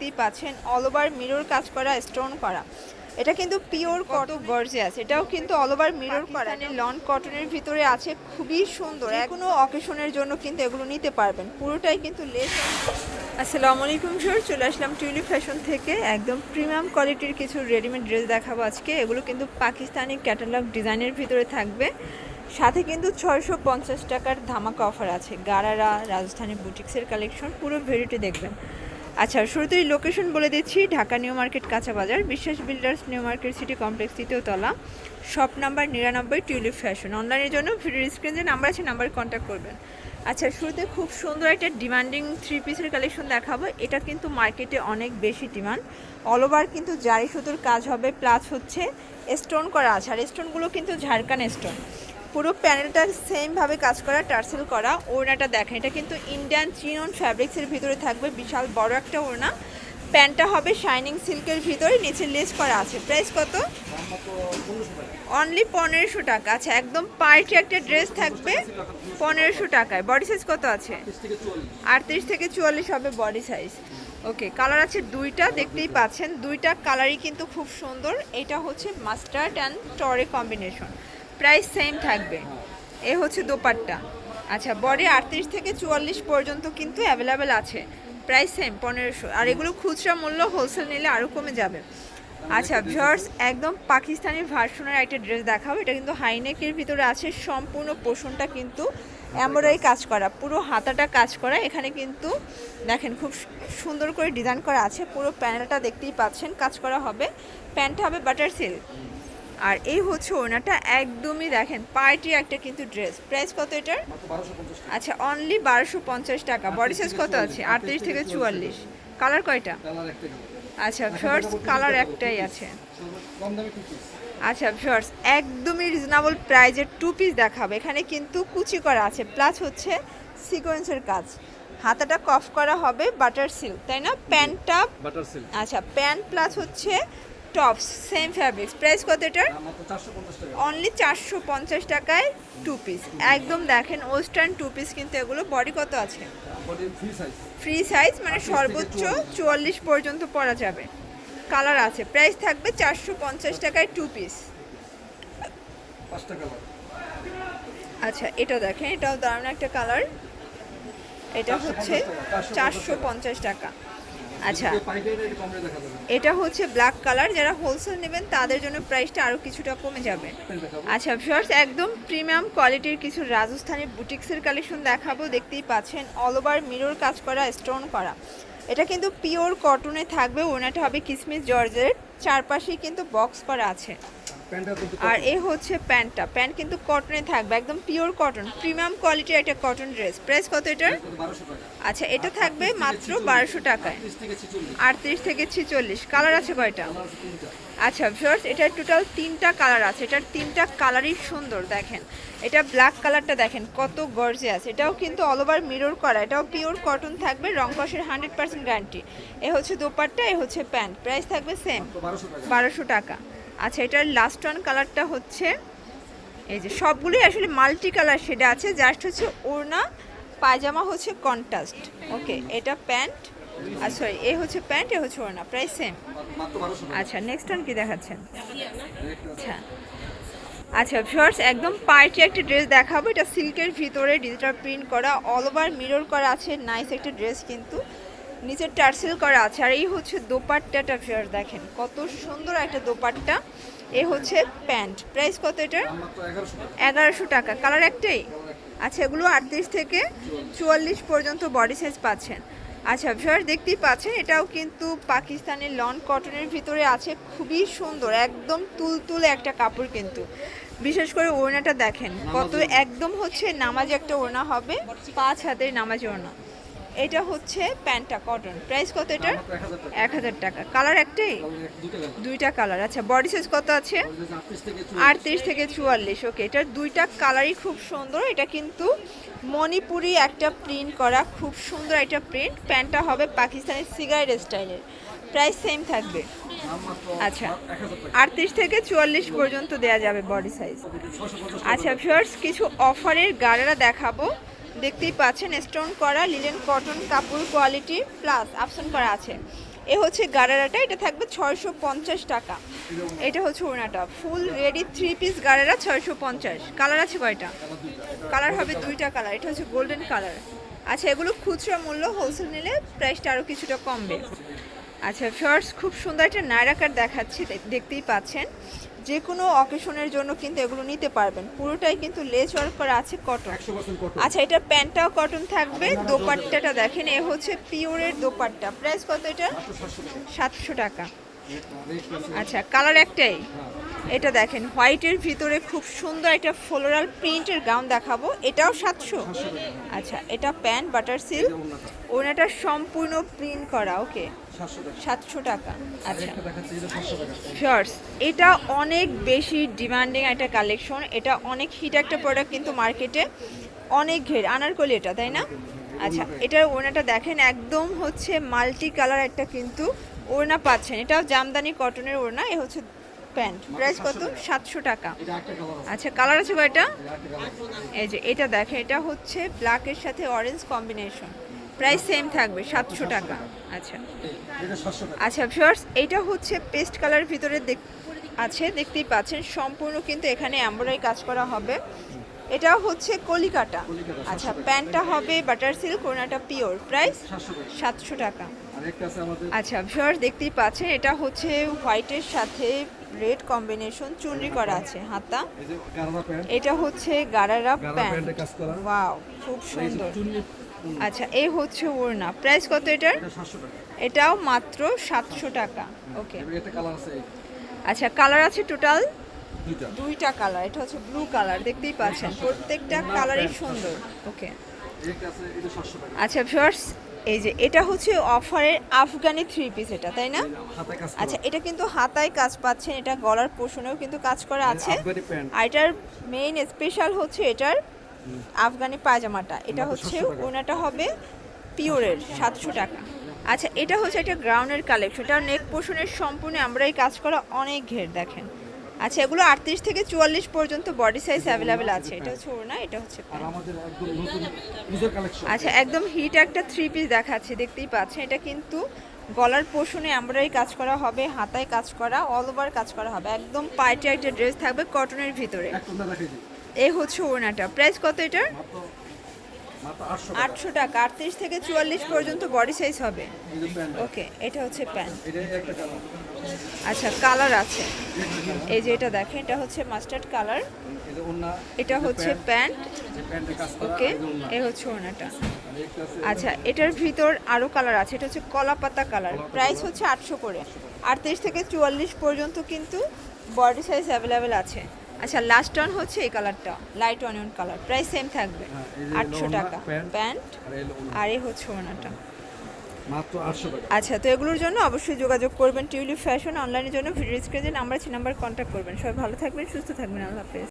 দেখতেই পাচ্ছেন all over mirror কাজ করা স্টোন করা। এটা কিন্তু পিওর কত গর্জিয়াস। এটাও কিন্তু অল ওভার মিরর করা। লন কটনের ভিতরে আছে খুবই সুন্দর। কোনো অকেশনের জন্য কিন্তু এগুলো নিতে পারবেন। পুরোটাই কিন্তু লেস আসসালামু আলাইকুম স্যার চলে আসলাম টিউলিপ ফ্যাশন থেকে। একদম প্রিমিয়াম কোয়ালিটির কিছু রেডিমেড ড্রেস দেখাবো আজকে। এগুলো কিন্তু পাকিস্তানি ক্যাটালগ ডিজাইনের ভিতরে থাকবে। সাথে কিন্তু ছয়শো পঞ্চাশ টাকার ধামাকা অফার আছে। গারারা রাজধানী বুটিক্সের কালেকশন পুরো ভেরিটি দেখবেন। আচ্ছা শুরুতেই লোকেশন বলে দিচ্ছি, ঢাকা নিউ মার্কেট কাঁচা বাজার, Biswas builders new market city complex তৃতীয় তলা, শপ নাম্বার নিরানব্বই টিউলিপ ফ্যাশন। অনলাইনের জন্য ভিডিও স্ক্রিন যে নাম্বার আছে নাম্বারে কন্ট্যাক্ট করবেন। আচ্ছা শুরুতে খুব সুন্দর একটা ডিমান্ডিং থ্রি পিসের কালেকশন দেখাবো। এটা কিন্তু মার্কেটে অনেক বেশি ডিমান্ড অল ওভার কিন্তু জারি সুতোর কাজ হবে প্লাস হচ্ছে স্টোন করা আছে। আর স্টোনগুলো কিন্তু ঝাড়খান স্টোন পুরো প্যানেলটা সেমভাবে কাজ করা, টার্সেল করা, ওড়নাটা দেখেন। এটা কিন্তু ইন্ডিয়ান চিনন ফ্যাব্রিক্সের ভিতরে থাকবে, বিশাল বড় একটা ওড়না। প্যান্টটা হবে শাইনিং সিল্কের ভিতরে, নিচে লেস করা আছে। প্রাইস কত? অনলি পনেরোশো টাকা। আচ্ছা একদম পার্টি একটা ড্রেস থাকবে পনেরোশো টাকায়। বডি সাইজ কত আছে? আটত্রিশ থেকে চুয়াল্লিশ হবে বডি সাইজ ওকে কালার আছে দুইটা, দেখতেই পাচ্ছেন। দুইটা কালারই কিন্তু খুব সুন্দর। এটা হচ্ছে মাস্টার্ড অ্যান্ড টরে কম্বিনেশন প্রাইস সেম থাকবে। এ হচ্ছে দোপাট্টা। আচ্ছা বডি আটত্রিশ থেকে চুয়াল্লিশ পর্যন্ত কিন্তু অ্যাভেলেবেল আছে। প্রাইস সেম পনেরোশো। আর এগুলো খুচরা মূল্য হোলসেল নিলে আরও কমে যাবে। আচ্ছা ভিউয়ার্স একদম পাকিস্তানি ভার্সনের একটা ড্রেস দেখাবো। এটা কিন্তু হাইনেকের ভিতরে আছে। সম্পূর্ণ পোষণটা কিন্তু এমব্রয়ডারি কাজ করা। পুরো হাতাটা কাজ করা। এখানে কিন্তু দেখেন, খুব সুন্দর করে ডিজাইন করা আছে। পুরো প্যানেলটা দেখতেই পাচ্ছেন। কাজ করা হবে। প্যান্টটা হবে বাটার সিল্ক আর এই হচ্ছে ওনাটা একদমই দেখেন পার্টি একটা কিন্তু ড্রেস প্রাইস কত এটার? আচ্ছা অনলি বারোশো পঞ্চাশ টাকা। বডি সাইজ কত আছে? আটত্রিশ থেকে চুয়াল্লিশ। কালার কয়টা? আচ্ছা ফার্স্ট কালার একটাই আছে। আচ্ছা ফার্স একদমই রিজনেবল প্রাইজের টু পিস দেখাবে। এখানে কিন্তু কুচি করা আছে। প্লাস হচ্ছে সিকোয়েন্সের কাজ। হাতাটা কফ করা হবে বাটার সিল্ক তাই না? প্যান্টটা বাটার সিল্ক আচ্ছা প্যান্ট প্লাস হচ্ছে টপস সেম ফ্যাব্রিক্স প্রাইস কত এটার? অনলি চারশো পঞ্চাশ টাকায় টু পিস একদম দেখেন ওয়েস্টার্ন টু পিস কিন্তু এগুলো। বডি কত আছে? ফ্রি সাইজ মানে সর্বোচ্চ চুয়াল্লিশ। পর্যন্ত পরা যাবে। কালার আছে। প্রাইস থাকবে চারশো পঞ্চাশ টাকায় টু পিস আচ্ছা এটা দেখেন এটাও দারুণ একটা কালার এটা হচ্ছে চারশো পঞ্চাশ টাকা। আচ্ছা। এটা হচ্ছে ব্ল্যাক কালার যারা হোলসেল নেবেন তাদের জন্য প্রাইসটা আরও কিছুটা কমে যাবে। আচ্ছা ভিউয়ার্স একদম প্রিমিয়াম কোয়ালিটির কিছু রাজস্থানি বুটিক্সের কালেকশন দেখাবো দেখতেই পাচ্ছেন। অল ওভার মিরর কাজ করা স্টোন করা। এটা কিন্তু পিওর কটনে থাকবে ওনাটা হবে কিসমিস জর্জের। চারপাশেই কিন্তু বক্স করা আছে। আর এ হচ্ছে প্যান্টটা। প্যান্ট কিন্তু কটনে থাকবে একদম পিওর কটন। প্রিমিয়াম কোয়ালিটির একটা কটন ড্রেস। প্রাইস কত এটার? আচ্ছা এটা থাকবে মাত্র বারোশো টাকায়। আটত্রিশ থেকে ছিচল্লিশ। কালার আছে কয়টা? আচ্ছা ভিউয়ার্স এটার টোটাল তিনটা কালার আছে। এটার তিনটা কালারই সুন্দর দেখেন। এটা ব্ল্যাক কালারটা দেখেন কত গর্জে আছে এটাও কিন্তু অল ওভার মিরর করা এটাও পিওর কটন থাকবে রং কষের হান্ড্রেড পার্সেন্ট গ্যারান্টি এ হচ্ছে দোপাট্টা এ হচ্ছে প্যান্ট প্রাইস থাকবে সেম বারোশো টাকা। আচ্ছা এটার লাস্ট ওয়ান কালারটা হচ্ছে এই যে সবগুলোই আসলে মাল্টি কালার শেডে আছে। জাস্ট হচ্ছে ওড়না পায়জামা হচ্ছে কন্ট্রাস্ট ওকে এটা প্যান্ট সরি এ হচ্ছে প্যান্ট, এ হচ্ছে ওড়না, প্রাইস সেম আচ্ছা নেক্সট ওয়ান কি দেখাচ্ছেন? আচ্ছা। আচ্ছা ভিউয়ার্স একদম পার্টি একটা ড্রেস দেখাবো। এটা সিল্কের ভিতরে ডিজিটাল প্রিন্ট করা অল ওভার মিরর করা আছে নাইস একটা ড্রেস কিন্তু। নিচে টার্সেল করা আছে, আর এই হচ্ছে দোপাট্টাটা ভিউয়ার্স দেখেন, কত সুন্দর একটা দোপাট্টা। এ হচ্ছে প্যান্ট। প্রাইস কত এটার? এগারোশো টাকা। কালার একটাই? আচ্ছা এগুলো আটত্রিশ থেকে চুয়াল্লিশ পর্যন্ত বডি সাইজ পাচ্ছেন। আচ্ছা ভিউয়ার দেখতেই পাচ্ছেন এটাও কিন্তু পাকিস্তানের লন কটনের ভিতরে আছে। খুবই সুন্দর একদম তুলতুলে একটা কাপড় কিন্তু। বিশেষ করে ওড়নাটা দেখেন কত একদম হচ্ছে নামাজ একটা ওড়না হবে পাঁচ হাতের নামাজ ওড়না। এটা হচ্ছে প্যান্টটা কটন। প্রাইস কত এটার? এক হাজার টাকা। কালার একটাই? দুইটা কালার। আচ্ছা বডি সাইজ কত আছে? আটত্রিশ থেকে চুয়াল্লিশ। ওকে এটার দুইটা কালারই খুব সুন্দর। এটা কিন্তু মণিপুরি একটা প্রিন্ট করা খুব সুন্দর একটা প্রিন্ট। প্যান্টটা হবে পাকিস্তানের সিগারেট স্টাইলের। প্রাইস সেম থাকবে। আচ্ছা আটত্রিশ থেকে চুয়াল্লিশ পর্যন্ত দেওয়া যাবে বডি সাইজ। আচ্ছা ভিউয়ার্স কিছু অফারের গাড়ারা দেখাবো। দেখতেই পাচ্ছেন স্টোন করা লিলেন কটন কাপড় কোয়ালিটি প্লাস অপশন করা আছে। এ হচ্ছে গারারাটা, এটা থাকবে ছয়শো পঞ্চাশ টাকা। এটা হচ্ছে ওড়নাটা। Full ready three piece gharara, ছয়শো পঞ্চাশ। কালার আছে কয়টা? কালার হবে দুইটা কালার এটা হচ্ছে গোল্ডেন কালার আচ্ছা এগুলো খুচরা মূল্য হোলসেল নিলে প্রাইসটা আরও কিছুটা কমবে। আচ্ছা ফার্স খুব সুন্দর একটা নায়রাকার দেখাচ্ছি দেখতেই পাচ্ছেন। যে কোনো অকেশনের জন্য কিন্তু এগুলো নিতে পারবেন। পুরোটাই কিন্তু লেস ওয়ার্ক করা আছে কটন আচ্ছা এটা প্যান্টটাও কটন থাকবে। দোপাট্টাটা দেখেন এ হচ্ছে পিওরের দোপাট্টা। প্রাইস কত এটা? সাতশো টাকা। আচ্ছা কালার একটাই। এটা দেখেন হোয়াইটের ভিতরে খুব সুন্দর একটা ফ্লোরাল প্রিন্টের গাউন দেখাবো। এটাও সাতশো। আচ্ছা এটা প্যান্ট বাটার সিল্ক ওনাটা সম্পূর্ণ প্রিন্ট করা ওকে সাতশো টাকা। আচ্ছা। একটা দেখাচ্ছে এটা শর্টস এটা অনেক বেশি ডিমান্ডিং একটা কালেকশন এটা অনেক হিট একটা প্রোডাক্ট কিন্তু মার্কেটে অনেক ঘের আনারকলি এটা তাই না? আচ্ছা এটার ওড়নাটা দেখেন একদম হচ্ছে মাল্টি কালার একটা কিন্তু ওড়না পাচ্ছেন। এটাও জামদানি কটনের ওড়না এ হচ্ছে প্যান্ট প্রাইস কত? সাতশো টাকা। এটা আচ্ছা কালার আছে কয়টা? এটা এই যে এটা দেখেন এটা হচ্ছে ব্ল্যাকের সাথে অরেঞ্জ কম্বিনেশন প্রাইস সেম থাকবে সাতশো টাকা। আচ্ছা। আচ্ছা ভিউয়ার্স এটা হচ্ছে পেস্ট কালার ভিতরে দেখ আছে দেখতেই পাচ্ছেন। সম্পূর্ণ কিন্তু এখানে এমব্রয়ডারি কাজ করা হবে। এটা হচ্ছে কলিকাটা আচ্ছা প্যান্টটা হবে বাটার সিল্ক ওনাটা পিওর প্রাইস সাতশো টাকা। আচ্ছা ভিউয়ার্স দেখতেই পাচ্ছেন এটা হচ্ছে হোয়াইটের সাথে রেড কম্বিনেশন চুনরি করা আছে হাতা। এটা হচ্ছে গারারা প্যান্ট ওয়াও খুব সুন্দর। আচ্ছা এই হচ্ছে ওড়না। প্রাইস কত এটার? এটাও মাত্র সাতশো টাকা। ওকে। আচ্ছা কালার আছে টোটাল? দুইটা। কালার। এটা হচ্ছে ব্লু কালার দেখতেই পাচ্ছেন। প্রত্যেকটা কালারই সুন্দর। ওকে। আচ্ছা ভিউয়ার্স এই যে এটা হচ্ছে অফারের আফগানি থ্রি পিস এটা তাই না? আচ্ছা এটা কিন্তু হাতায় কাজ পাচ্ছেন এটা গলার পোষণেও কিন্তু কাজ করা আছে। আর এটার মেইন স্পেশাল হচ্ছে এটার আফগানি পায়জামাটা। এটা হচ্ছে 700 ওনাটা হবে পিওরের সাতশো টাকা। আচ্ছা এটা হচ্ছে একটা গ্রাউন্ডের কালেকশন এটা নেক পোষণের সম্পূর্ণ আমরা এই কাজ করা অনেক ঘের দেখেন। আচ্ছা এগুলো আটত্রিশ থেকে চুয়াল্লিশ পর্যন্ত বডি সাইজ অ্যাভেলেবেল আছে। এটা হচ্ছে ওড়না এটা হচ্ছে আচ্ছা একদম হিট একটা থ্রি পিস দেখাচ্ছে দেখতেই পাচ্ছেন। এটা কিন্তু গলার পোষণে এমব্রয়ডারি কাজ করা হবে হাতায় কাজ করা অল ওভার কাজ করা হবে। একদম পার্টি একটা ড্রেস থাকবে কটনের ভিতরে। এ হচ্ছে ওড়নাটা। প্রাইস কত এটার? আটশো টাকা। আটত্রিশ থেকে চুয়াল্লিশ পর্যন্ত বডি সাইজ হবে। ওকে এটা হচ্ছে প্যান্ট। আচ্ছা কালার আছে। এই যে এটা দেখেন এটা হচ্ছে মাস্টার্ড কালার এটা হচ্ছে প্যান্ট। ওকে এ হচ্ছে আছে আচ্ছা এটার ভিতর আরও কালার আছে। এটা হচ্ছে কলা পাতা কালার প্রাইস হচ্ছে আটশো করে। আটত্রিশ থেকে চুয়াল্লিশ পর্যন্ত কিন্তু বডি সাইজ অ্যাভেলেবেল আছে। আচ্ছা লাস্ট অন হচ্ছে এই কালারটা light onion colour price same থাকবে। হ্যাঁ, আটশো টাকা। প্যান্ট। আর এই হচ্ছে ওনাটা মাত্র আটশো টাকা। আচ্ছা তো এগুলোর জন্য অবশ্যই যোগাযোগ করবেন টিউলিপ ফ্যাশন অনলাইনের জন্য। ভিডিও স্ক্রিনে নাম্বার আছে নাম্বার কন্ট্যাক্ট করবেন। সবাই ভালো থাকবেন সুস্থ থাকবেন। আল্লাহ হাফেজ।